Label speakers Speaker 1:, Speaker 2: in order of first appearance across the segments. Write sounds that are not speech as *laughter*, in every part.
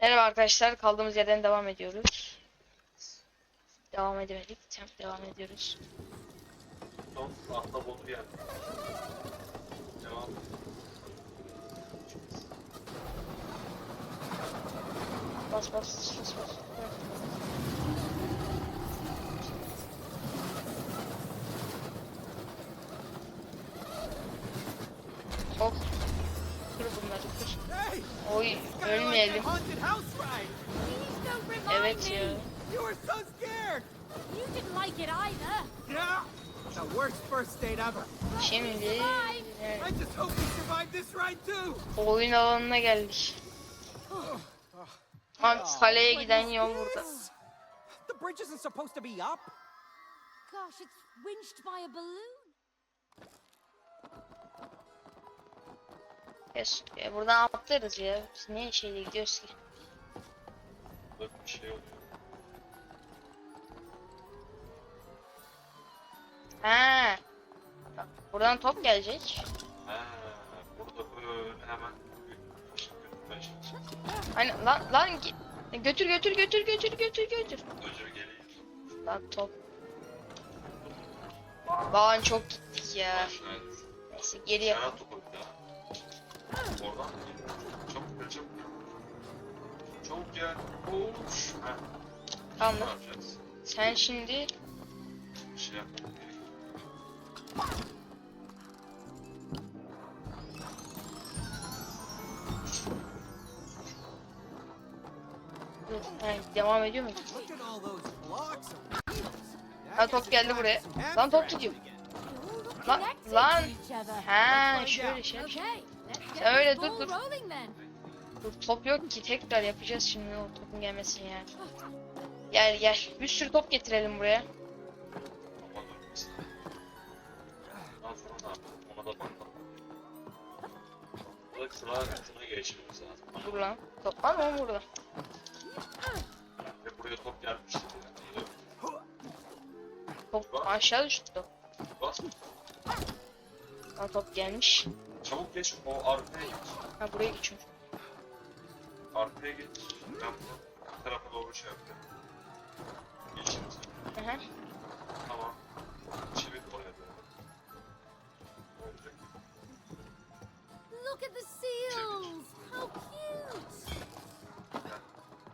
Speaker 1: Merhaba arkadaşlar, kaldığımız yerden devam ediyoruz. Devam edemedik, tamam devam ediyoruz.
Speaker 2: Son ahtapotu yani. Devam.
Speaker 1: Bas bas bas bas. Hop. Oy ölmeyelim. Evet ya.
Speaker 3: You were so scared.
Speaker 4: You didn't like it either.
Speaker 3: Yeah. The worst first date ever.
Speaker 1: Şimdi
Speaker 3: I just hope we survive this ride too.
Speaker 1: oyun alanına geldik. Ant kaleye giden yol burada.
Speaker 3: The bridge isn't supposed to be up.
Speaker 4: Gosh, it's winched by a balloon.
Speaker 1: Yes, ya buradan atlarız ya. Biz niye şeyle gidiyoruz ki?
Speaker 2: Burada bir şey oluyor.
Speaker 1: Ha. Bak, Buradan top gelecek.
Speaker 2: Ha, burada böyle hemen.
Speaker 1: Hani lan lan götür götür götür götür götür götür.
Speaker 2: Öcür geliyor.
Speaker 1: Lan top. Lan çok gittik ya. Neyse geriye.
Speaker 2: Oradan mı geliyor? Çabuk gel çabuk gel. Çabuk gel. Koş. Ne
Speaker 1: Tamam.
Speaker 2: yapacağız?
Speaker 1: Sen şimdi
Speaker 2: Bir şey gerekiyor.
Speaker 1: Yani devam ediyor mu? Ha top geldi buraya. Lan top gidiyor. Lan- lan. Ha şöyle şey. Öyle dur, dur. Dur top yok ki tekrar yapacağız şimdi o topun gelmesini yani. Gel gel. Bir sürü top getirelim buraya.
Speaker 2: Sıra geçmemiz lazım.
Speaker 1: Dur lan. Top var mı burada?
Speaker 2: Ve buraya top gelmişti. Yani.
Speaker 1: Top aşağı düştü top.
Speaker 2: Bas.
Speaker 1: Lan top gelmiş.
Speaker 2: Çabuk geç. O arkaya geç.
Speaker 1: Ha buraya geçiyorum.
Speaker 2: Arkaya geç. Ben bunu bu tarafa doğru şey yapıyorum. Geçin.
Speaker 1: Hı hı.
Speaker 2: Tamam. Çevir oraya doğru. Olacak.
Speaker 4: Look at the seals. How cute.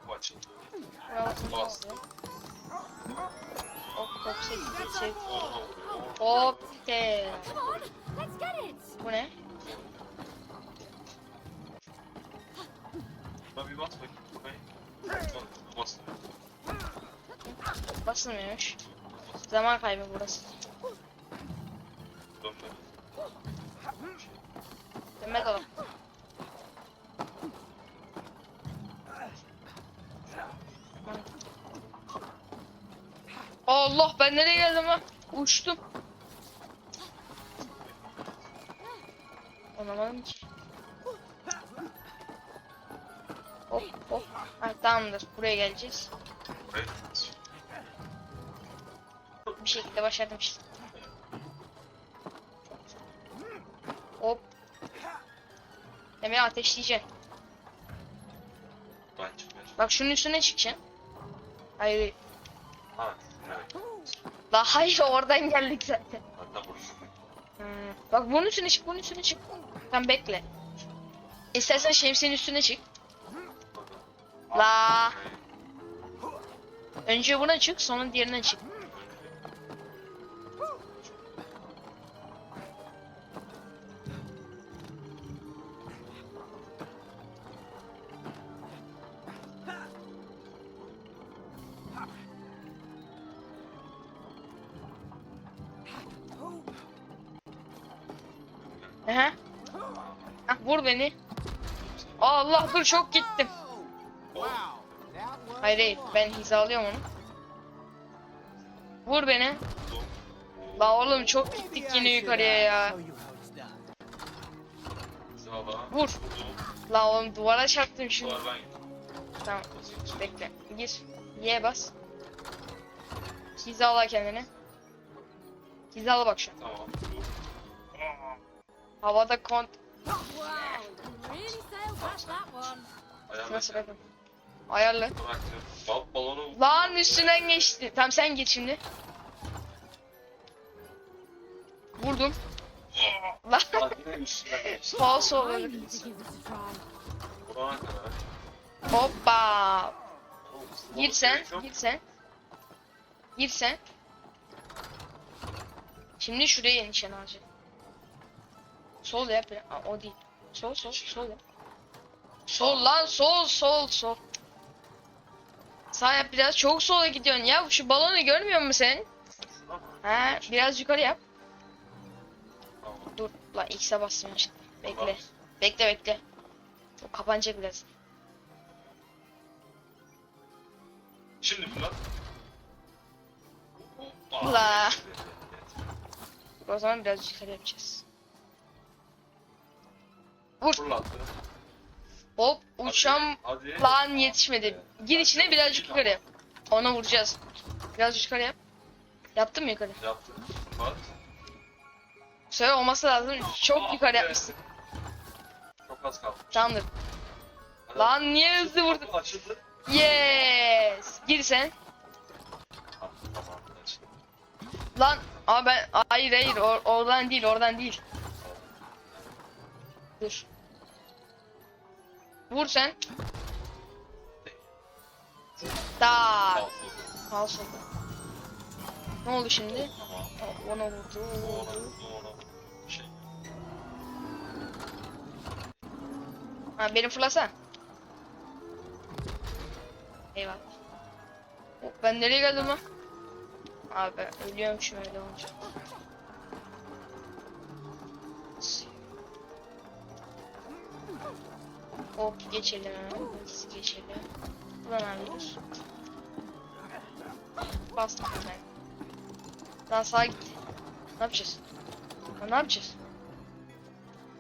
Speaker 2: Bu açıldı. Bastım.
Speaker 1: Hop hop.
Speaker 2: Oradan vuruyor.
Speaker 1: Hop de.
Speaker 2: Bir bas bakayım. Bak, Bas.
Speaker 1: Basılmıyormuş. Zaman kaybı burası.
Speaker 2: Dönme.
Speaker 1: Dönme dolap. Allah ben nereye geldim lan? Uçtum. Anlamadım ki. Ha, tamamdır. Buraya geleceğiz.
Speaker 2: Buraya
Speaker 1: Bir şekilde başardım işte. Hop. Demir ateşleyeceksin.
Speaker 2: Ben çıkmaya
Speaker 1: Bak şunun üstüne çıkacaksın. Hayır.
Speaker 2: Ha, evet.
Speaker 1: La hayır oradan geldik zaten.
Speaker 2: Hatta burası.
Speaker 1: Hmm. Bak bunun üstüne çık, bunun üstüne çık. Tamam bekle. İstersen şemsiyenin üstüne çık. La. Önce buna çık, sonra diğerine çık. Aha. Ah, vur beni. Allah dur çok gittim. Hayır hayır ben hizalıyorum onu. Vur beni. La oğlum çok gittik yine yukarıya ya. Vur. La oğlum duvara çarptım şimdi. Tamam bekle. Gir. Y'ye bas. Hizala kendini. Hizala bak şu an.
Speaker 2: Tamam.
Speaker 1: Havada kont... Nasıl bakın. Ayarla.
Speaker 2: Bıraktım. Bal balonu
Speaker 1: Lan üstünden geçti. Tamam sen git şimdi. Vurdum. Lan
Speaker 2: yine üstünden geçti.
Speaker 1: falso
Speaker 2: kadar.
Speaker 1: Hoppa. Gir sen. Gir sen. Gir sen. Şimdi şuraya nişan alacak. Sol yap. ya. Aa, o değil. Sol sol sol yap. Sol lan sol sol sol. Sağ yap biraz çok sola gidiyorsun ya. Şu balonu görmüyor musun sen? Ha biraz yukarı yap.
Speaker 2: Tamam.
Speaker 1: Dur lan X'e bastım yanlışlıkla. Bekle.
Speaker 2: Tamam.
Speaker 1: Bekle bekle. O kapanacak biraz.
Speaker 2: Şimdi fırlat. Hoppa.
Speaker 1: La. O zaman biraz yukarı yapacağız. Vur.
Speaker 2: Fırlattı.
Speaker 1: Hop uçam
Speaker 2: Hadi.
Speaker 1: lan yetişmedi. Gir içine birazcık yukarı. Ona vuracağız. Biraz yukarı yap. Yaptın mı yukarı?
Speaker 2: Yaptı. Fırlat.
Speaker 1: Bu sefer olması lazım. Çok
Speaker 2: Ah
Speaker 1: yukarı yapmışsın.
Speaker 2: Çok az kaldı.
Speaker 1: Tamamdır.
Speaker 2: Hadi.
Speaker 1: Lan niye hızlı vurdun?
Speaker 2: Açıldı.
Speaker 1: Yes. Gir sen. Lan ama ben hayır hayır or- oradan değil oradan değil. Dur. Vur sen.
Speaker 2: Altı.
Speaker 1: Falso. Ne oldu şimdi?
Speaker 2: Tamam.
Speaker 1: Ona vurdu. Ona
Speaker 2: ona
Speaker 1: vurdu.
Speaker 2: ona. Şey.
Speaker 1: Ha beni fırlasa. Eyvallah. Ben nereye geldim lan? Abi ben ölüyormuşum öyle olunca. Hop geçelim hemen. Biz geçelim. Buradan alıyoruz. Bastım ben. Lan sağa gitti. Ne yapacağız? Ha, ne yapacağız?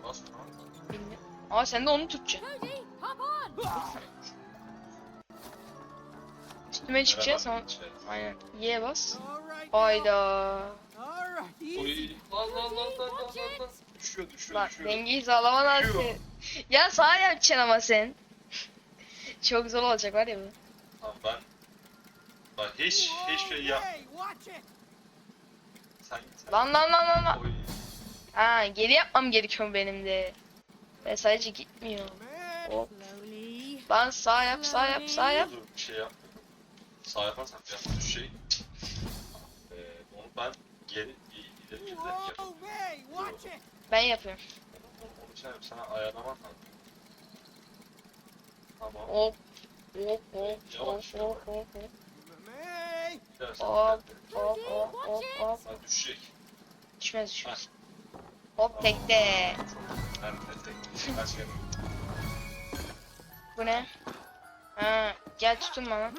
Speaker 2: Bas tamam.
Speaker 1: Bilmiyorum. Aa sen de onu tutacaksın. Üstüme çıkacağız
Speaker 2: gideceğiz.
Speaker 1: Aynen. Y'ye bas. Hayda.
Speaker 2: Oy. Lan lan lan lan lan lan lan. Düşüyor düşüyor
Speaker 1: Lan
Speaker 2: düşüyor.
Speaker 1: dengeyi sağlaman lazım.
Speaker 2: Düşüyor.
Speaker 1: Ya sağ yapacaksın ama sen. Çok zor olacak var ya bu.
Speaker 2: Tamam ben. Bak hiç hiç şey yap. Sen sen.
Speaker 1: Lan lan lan lan lan.
Speaker 2: Oy.
Speaker 1: Ha geri yapmam gerekiyor benim de. Ve sadece gitmiyor. Hop. Lan sağ yap sağ yap sağ yap.
Speaker 2: Dur bir şey yap. Sağ yaparsan düş şey. Ee, onu ben geri
Speaker 1: Ben yapıyorum.
Speaker 2: Onu sen sana ayarlaman lazım. Tamam.
Speaker 1: Hop. Hop hop hop hop hop hop Hop. hop hop hop
Speaker 2: düşecek.
Speaker 1: Düşmez düşmez. Hop tekte.
Speaker 2: Ben de tek. Kaç kere.
Speaker 1: Bu ne? Ha gel tutun bana.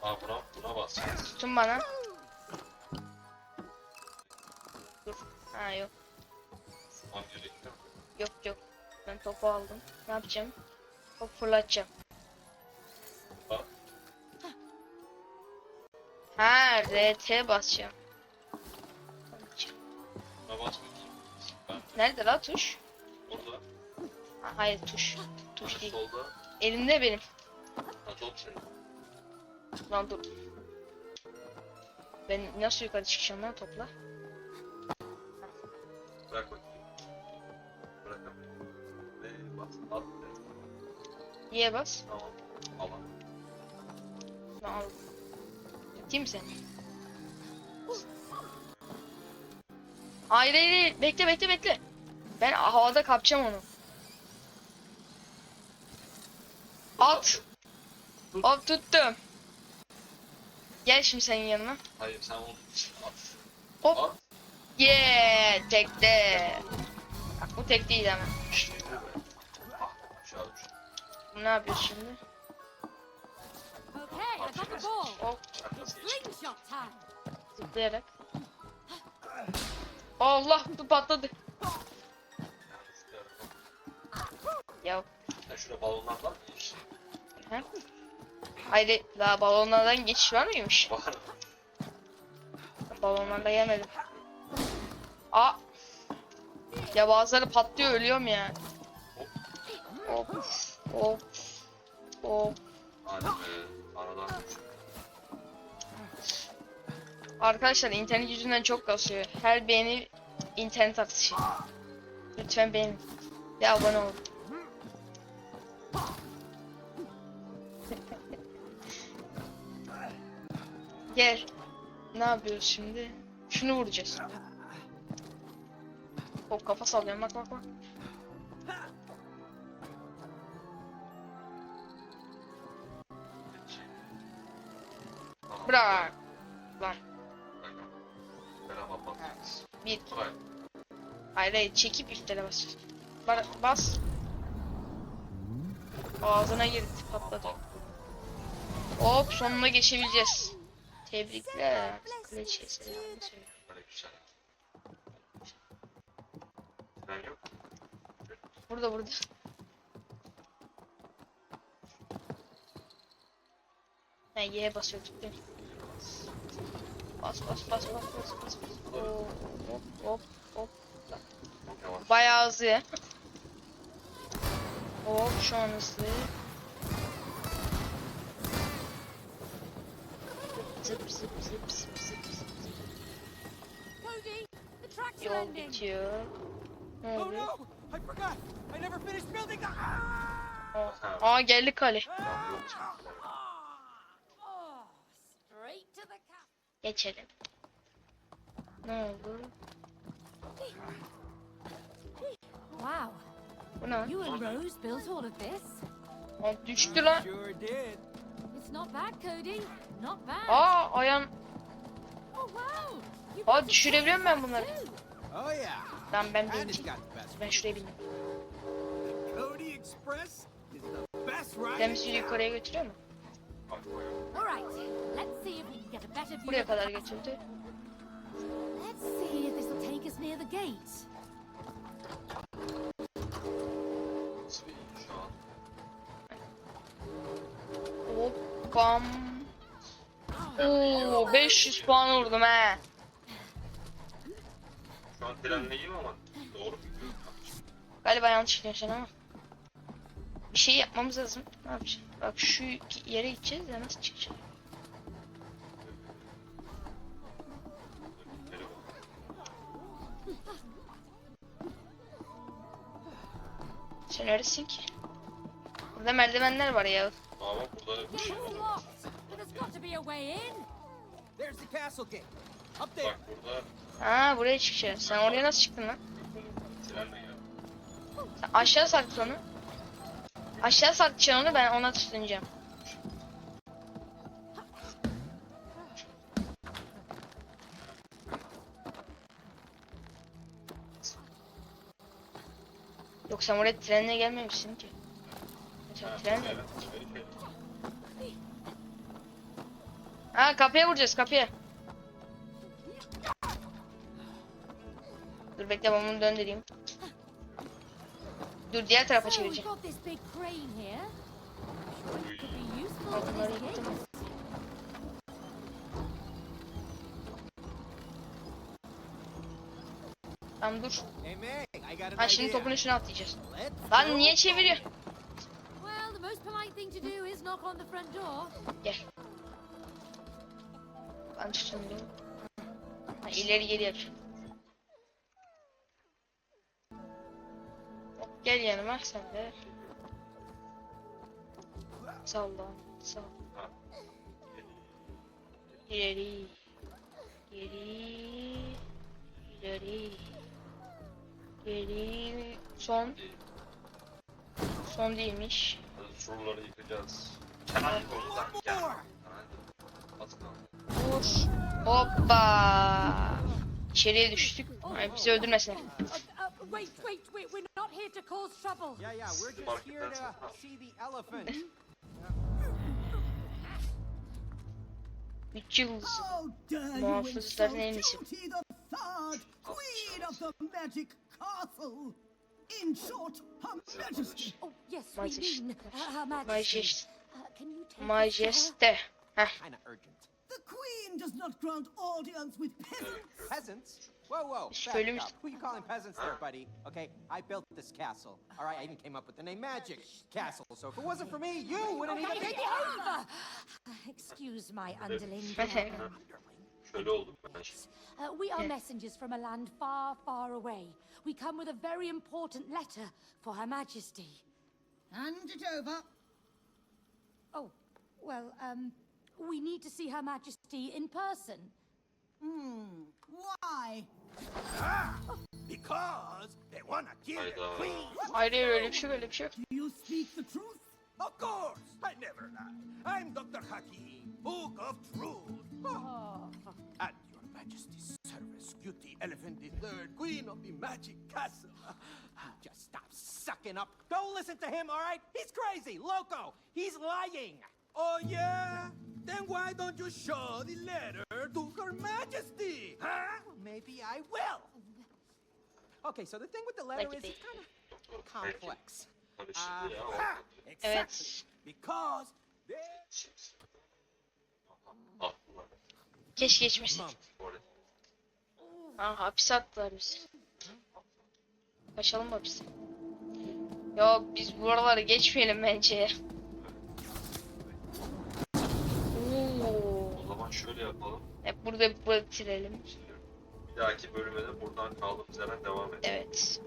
Speaker 2: Ha buna, buna basacağız.
Speaker 1: Tutun bana. Ha yok. Yok yok. Ben topu aldım. Ne yapacağım? Top fırlatacağım. Ha RT basacağım. Nerede la tuş?
Speaker 2: orada.
Speaker 1: Ha, hayır tuş. Tuş değil.
Speaker 2: solda.
Speaker 1: Elimde benim.
Speaker 2: Ha top senin.
Speaker 1: Lan dur. Ben nasıl yukarı çıkacağım lan topla?
Speaker 2: Bırak bakayım. Bırakamıyorum. Ve bas. At.
Speaker 1: Y'ye bas.
Speaker 2: Tamam. Alan.
Speaker 1: Lan al. Tutayım seni. Hayır hayır hayır. Bekle bekle bekle. Ben havada kapacağım onu. At. Hop tuttum. Gel şimdi senin yanıma.
Speaker 2: Hayır sen onu at.
Speaker 1: Hop.
Speaker 2: At.
Speaker 1: Yeah, tekte. Bak bu tek değil ama.
Speaker 2: İşte bu be. Ah.
Speaker 1: Ne yapıyoruz şimdi?
Speaker 4: Okay, I got the ball.
Speaker 1: Hop
Speaker 2: Sen nasıl geçtin?
Speaker 4: Slingshot time.
Speaker 1: zıplayarak. Allah bu patladı. Ya
Speaker 2: Sen şurada balonlardan mı geçtin?
Speaker 1: he? Hayır daha balonlardan geçiş var mıymış?
Speaker 2: Var.
Speaker 1: Balonlarla yemedim. Aa. Ya bazıları patlıyor ölüyorum ya. Hop. Hop. Hop.
Speaker 2: Hadi be. Aradan
Speaker 1: Arkadaşlar internet yüzünden çok kasıyor. Her beğeni internet artışı. Lütfen beğenin. Ve abone olun. Gel. Ne yapıyoruz şimdi? Şunu vuracağız. Hop kafa sallıyorum bak bak bak. Bırak.
Speaker 2: Merhaba bak.
Speaker 1: Bir. Hayır hayır çekip iftele basıyorsun. Ba- bas. Ağzına girdi patladı. Hop sonuna geçebileceğiz. Tebrikler. Kraliçeye selam söyle.
Speaker 2: Böyle güzel. Tren yok.
Speaker 1: Burada burada. Ha Y'ye basıyorduk değil mi? Bas bas bas bas bas bas. bas. Oo, Hop hop hop. Bayağı hızlı. Hop şu an hızlı. Zıp zıp zıp zıp zıp zıp. Yol
Speaker 4: ending.
Speaker 1: bitiyor.
Speaker 3: Oh no! I forgot! I never finished building the. Ah!
Speaker 1: Aa, geldi kale.
Speaker 4: Oh, the cap.
Speaker 1: Geçelim. Ne oldu?
Speaker 4: Wow,
Speaker 1: Bu ne?
Speaker 4: you and Rose built all of this.
Speaker 1: Aa, düştü lan.
Speaker 3: Sure did.
Speaker 4: It's not bad, Cody. Not bad.
Speaker 1: Aa ayağım.
Speaker 4: Oh wow. You
Speaker 1: Aa
Speaker 4: built the
Speaker 1: düşürebiliyorum ben bunları.
Speaker 3: Oh yeah.
Speaker 1: Lan ben birinci. Ben şuraya bindim.
Speaker 3: Cody Express is the best ride.
Speaker 1: Sen bizi yukarıya götürüyor mu?
Speaker 2: Bak koyuyor.
Speaker 4: All right, let's see if we can get a better view.
Speaker 1: Buraya kadar götürdü.
Speaker 4: Let's see if this will take us near the gate.
Speaker 2: Nasıl bir şu an?
Speaker 1: Hop bam. Oo 500 puan vurdum he.
Speaker 2: Şu an trenleyim ama doğru?
Speaker 1: Galiba yanlış gidiyorsun ama. Bir şey yapmamız lazım. Ne yapacağız? Bak şu yere gideceğiz ya nasıl çıkacağız? Sen neresin ki? Burada merdivenler var ya.
Speaker 2: Aa bak burada bir şey var. Bak burada
Speaker 1: Ha buraya çıkacağız. Sen oraya nasıl çıktın lan? Sen aşağı sarkıt onu. Aşağı sarkıtacaksın onu ben ona tutunacağım. Yok sen oraya trenle gelmemişsin ki. Sen
Speaker 2: evet, evet.
Speaker 1: Ha kapıya vuracağız kapıya. Dur bekle ben bunu döndüreyim. Dur diğer tarafa çevireceğim.
Speaker 4: these
Speaker 1: yıktım. Tamam dur. Ha şimdi topun üstüne atlayacağız. Lan niye çeviriyor?
Speaker 4: Well, the most polite thing to do is knock on the front door.
Speaker 1: Gel. Ben tutunayım. Ha, ileri geri yapacağım. Gel yanıma sen de. Salla. Sal.
Speaker 2: Ha.
Speaker 1: İleri. Geri. İleri. Geri. Son. Son değilmiş.
Speaker 2: Surları yıkacağız. Kenan konudan gel.
Speaker 1: Vur. Hoppa. İçeriye düştük. Ay bizi öldürmesinler.
Speaker 4: Wait, wait, wait. We're not here to cause trouble.
Speaker 3: Yeah, yeah, we're just here to see the elephant.
Speaker 1: 3 yıldız.
Speaker 5: How dare you
Speaker 1: Muhafızların en
Speaker 5: insult
Speaker 1: iyisi.
Speaker 5: Cutie the Third, Queen of the Magic Castle? In short, Her Majesty.
Speaker 4: Oh, yes, we
Speaker 1: Majesty.
Speaker 4: mean uh, Her Majesty.
Speaker 1: Majest.
Speaker 4: Uh, can you take us?
Speaker 1: Majeste. Heh.
Speaker 3: Kinda urgent.
Speaker 5: The Queen does not grant audience with peasants.
Speaker 3: Peasants?
Speaker 6: Whoa, whoa,
Speaker 1: Biz
Speaker 6: back up. Who you calling peasants there, buddy? Okay, I built this castle. All right, I even came up with the name Magic Castle. So if it wasn't for me, you wouldn't
Speaker 4: Okay,
Speaker 6: even
Speaker 4: it's
Speaker 6: think.
Speaker 4: over. Excuse my underling. *laughs*
Speaker 2: Şöyle.
Speaker 4: Uh, we are messengers from a land far, far away. We come with a very important letter for Her Majesty.
Speaker 5: Hand it over.
Speaker 4: Oh, well, um, we need to see Her Majesty in person.
Speaker 5: Hmm. Why?
Speaker 3: Because they wanna kill the
Speaker 2: Hayda.
Speaker 3: queen.
Speaker 1: Hayır hayır, öyle bir şey yok, öyle bir şey.
Speaker 5: Do you speak the truth?
Speaker 3: Of course, I never lie. I'm Dr. Hakim, Book of Truth.
Speaker 4: Oh.
Speaker 3: At your majesty's service, Beauty Elephant the Third, Queen of the Magic Castle.
Speaker 6: Just stop sucking up. Don't listen to him, all right? He's crazy, loco. He's lying.
Speaker 3: Oh yeah? Then why don't you show the letter to Her Majesty? Huh?
Speaker 6: Maybe I will. Okay, so the thing with the letter
Speaker 1: Like
Speaker 6: is it's kind of complex.
Speaker 2: Ya.
Speaker 3: Ha, exactly. Because they.
Speaker 1: Keşke geçmesek.
Speaker 2: Oraya.
Speaker 1: Ha, hapse attılar bizi. Kaçalım hapse. Yok biz buraları geçmeyelim bence.
Speaker 2: Şöyle yapalım.
Speaker 1: Hep burada bitirelim.
Speaker 2: Şimdi bir dahaki bölüme de buradan kaldığımız yerden devam edelim.
Speaker 1: Evet.